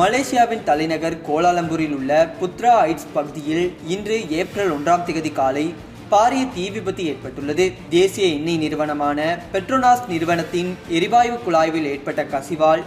மலேசியாவின் தலைநகர் கோலாலம்பூரில் உள்ள புத்ரா ஐட்ஸ் பகுதியில் இன்று ஏப்ரல் ஒன்றாம் தேதி காலை பாரிய தீ விபத்து ஏற்பட்டுள்ளது. தேசிய எண்ணெய் நிறுவனமான பெட்ரோனாஸ் நிறுவனத்தின் எரிவாயு குழாய்வில் ஏற்பட்ட கசிவால்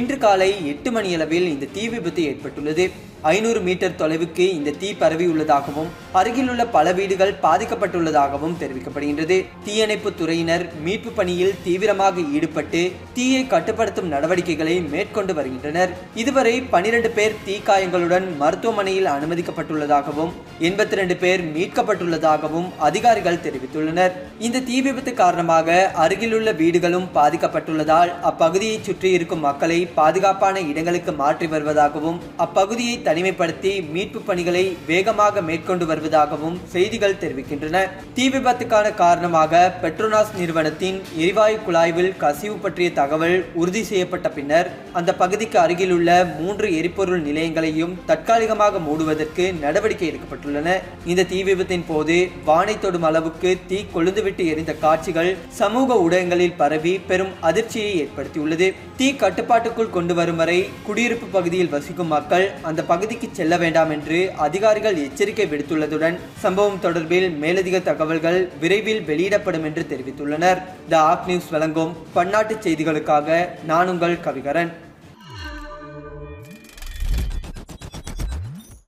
இன்று காலை எட்டு மணியளவில் இந்த தீ விபத்து ஏற்பட்டுள்ளது. ஐநூறு மீட்டர் தொலைவுக்கு இந்த தீ பரவியுள்ளதாகவும் அருகிலுள்ள பல வீடுகள் பாதிக்கப்பட்டுள்ளதாகவும் தெரிவிக்கப்படுகின்றது. தீயணைப்பு துறையினர் மீட்பு பணியில் தீவிரமாக ஈடுபட்டு தீயை கட்டுப்படுத்தும் நடவடிக்கைகளை மேற்கொண்டு வருகின்றனர். இதுவரை பனிரெண்டு பேர் தீக்காயங்களுடன் மருத்துவமனையில் அனுமதிக்கப்பட்டுள்ளதாகவும் எண்பத்தி ரெண்டு பேர் மீட்கப்பட்டுள்ளதாகவும் அதிகாரிகள் தெரிவித்துள்ளனர். இந்த தீ விபத்து காரணமாக அருகிலுள்ள வீடுகளும் பாதிக்கப்பட்டுள்ளதால் அப்பகுதியை சுற்றி இருக்கும் மக்களை பாதுகாப்பான இடங்களுக்கு மாற்றி வருவதாகவும் அப்பகுதியை தனிமைப்படுத்தி மீட்பு பணிகளை வேகமாக மேற்கொண்டு வருவதாகவும் செய்திகள் தெரிவிக்கின்றன. தீ விபத்துக்கான காரணமாக பெட்ரோனாஸ் நிறுவனத்தின் எரிவாயு குழாய்வில் கசிவு பற்றிய தகவல் உறுதி செய்யப்பட்ட பின்னர் அந்த பகுதிக்கு அருகில் உள்ள மூன்று எரிபொருள் நிலையங்களையும் தற்காலிகமாக மூடுவதற்கு நடவடிக்கை எடுக்கப்பட்டுள்ளன. இந்த தீ விபத்தின் போது வானை தொடும் அளவுக்கு தீ கொழுந்துவிட்டு எரிந்த காட்சிகள் சமூக ஊடகங்களில் பரவி பெரும் அதிர்ச்சியை ஏற்படுத்தியுள்ளது. தீ கட்டுப்பாட்டுக்குள் கொண்டு வரும் வரை குடியிருப்பு பகுதியில் வசிக்கும் மக்கள் அந்த பகுதிக்கு செல்ல வேண்டாம் என்று அதிகாரிகள் எச்சரிக்கை விடுத்துள்ளதுடன் சம்பவம் தொடர்பில் மேலதிக தகவல்கள் விரைவில் வெளியிடப்படும் என்று தெரிவித்துள்ளனர். த ஆக் நியூஸ் வழங்கும் பன்னாட்டு செய்திகளுக்காக நான் உங்கள் கவிகரன்.